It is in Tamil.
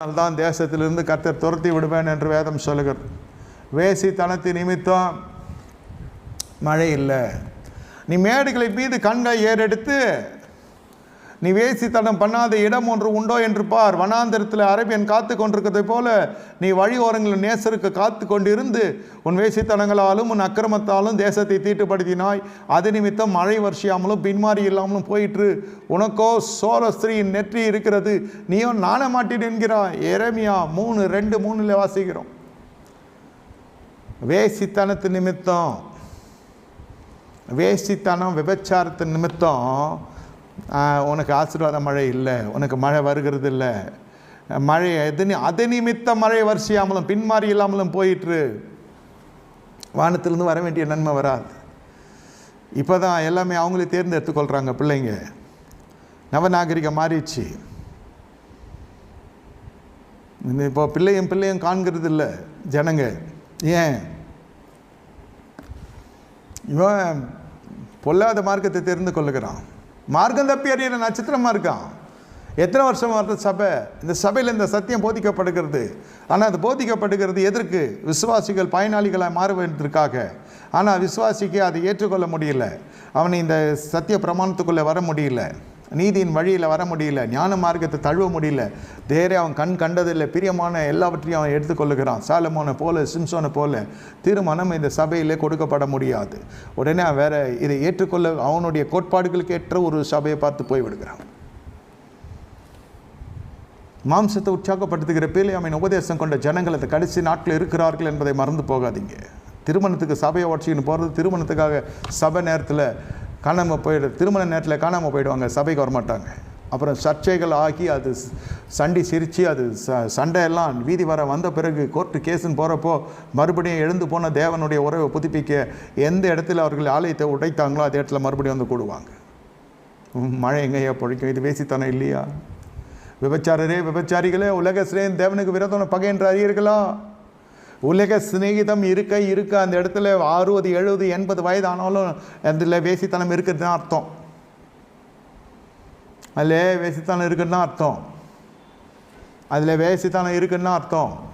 தான் தேசத்திலிருந்து கர்த்தர் துரத்தி விடுவேன் என்று வேதம் சொல்லுகிறது. வேசித்தனத்தின் நிமித்தம் மழை இல்லை. நீ மேடுகளை மீது கண்களை ஏறெடுத்து நீ வேசித்தனம் பண்ணாத இடம் ஒன்று உண்டோ என்று பார். வனாந்திரத்தில் அரபியன் காத்து கொண்டிருக்கிறதை போல நீ வழி ஓரங்களில் நேசருக்கு காத்து கொண்டிருந்து உன் வேசித்தனங்களாலும் உன் அக்கிரமத்தாலும் தேசத்தை தீட்டுப்படுத்தினாய். அது நிமித்தம் மழை வரிசையாமலும் பின்மாறி இல்லாமலும் போயிற்று. உனக்கோ சோரஸ்திரியின் நெற்றி இருக்கிறது. நீயோ நாண மாட்டேன் என்கிறாய். எரேமியா மூணு ரெண்டு மூணில் வாசிக்கிறோம். வேசித்தனத்து நிமித்தம் வேசித்தனம் விபச்சாரத்தின் நிமித்தம் உனக்கு ஆசீர்வாத மழை இல்லை உனக்கு மழை வருகிறது இல்லை. மழை எதனி அதை நிமித்த மழை வரிசையாமலும் பின்மாறி இல்லாமலும் போயிட்டு வானத்திலிருந்து வர வேண்டிய நன்மை வராது. இப்போ தான் எல்லாமே அவங்களே தேர்ந்தெடுத்துக்கொள்கிறாங்க பிள்ளைங்க. நவநாகரிகம் மாறிடுச்சு. இப்போ பிள்ளையும் பிள்ளையும் காண்கிறது இல்லை ஜனங்க. ஏன்? இவன் பொல்லாத மார்க்கத்தை தெரிந்து கொள்ளுகிறான். மார்க்கம் தப்பி அறியிற நட்சத்திரமாக இருக்கான். எத்தனை வருஷம் வருது சபை? இந்த சபையில் இந்த சத்தியம் போதிக்கப்படுகிறது. ஆனால் அது போதிக்கப்படுகிறது எதற்கு? விசுவாசிகள் பயனாளிகளாக மாறுவதற்காக. ஆனால் விசுவாசிக்கு அதை ஏற்றுக்கொள்ள முடியல. அவனை இந்த சத்திய பிரமாணத்துக்குள்ளே வர முடியல. நீதியின் வழியில் வர முடியல ஞான மார்க்கத்தை தழுவ முடியல. தேரே அவன் கண் கண்டதில்லை பிரியமான எல்லாவற்றையும் அவன் எடுத்துக்கொள்ளுகிறான் சாலமோனை போல சிம்சோனை போல தீர்மானம் இந்த சபையிலே கொடுக்கப்பட முடியாது. உடனே அவன் வேற இதை ஏற்றுக்கொள்ள அவனுடைய கோட்பாடுகளுக்கு ஏற்ற ஒரு சபையை பார்த்து போய்விடுகிறான். மாம்சத்தை உற்சாகப்படுத்துகிற பேலியாமின் உபதேசம் கொண்ட ஜனங்கள் அந்த கடைசி நாட்கள் இருக்கிறார்கள் என்பதை மறந்து போகாதீங்க. திருமணத்துக்கு சபையை ஓட்சின்னு போகிறது திருமணத்துக்காக சபை நேரத்தில் காணாமல் போயிடு திருமண நேரத்தில் காணாமல் போயிடுவாங்க சபைக்கு வரமாட்டாங்க. அப்புறம் சர்ச்சைகள் ஆகி அது சண்டி சிரித்து அது ச சண்டையெல்லாம் வீதி வர வந்த பிறகு கோர்ட்டு கேஸுன்னு போகிறப்போ மறுபடியும் எழுந்து போன தேவனுடைய உறவை புதுப்பிக்க எந்த இடத்துல அவர்கள் ஆலயத்தை உடைத்தாங்களோ அதே இடத்துல மறுபடியும் வந்து கூடுவாங்க. மழை எங்கேயா பொழிக்கும்? இது வேசித்தனம் இல்லையா? விபச்சாரரே விபச்சாரிகளே உலக சிறேன் தேவனுக்கு விரோதம் பகைன்ற என்று அறியீர்களா? உலக சிநேகிதம் இருக்க இருக்க அந்த இடத்துல அறுபது எழுபது எண்பது வயது ஆனாலும் அதில் வேசித்தனம் இருக்குதுன்னு தான் அர்த்தம். அதில் வேசித்தனம் இருக்குன்னு தான் அர்த்தம். அதில் வேசித்தனம் இருக்குன்னு அர்த்தம்.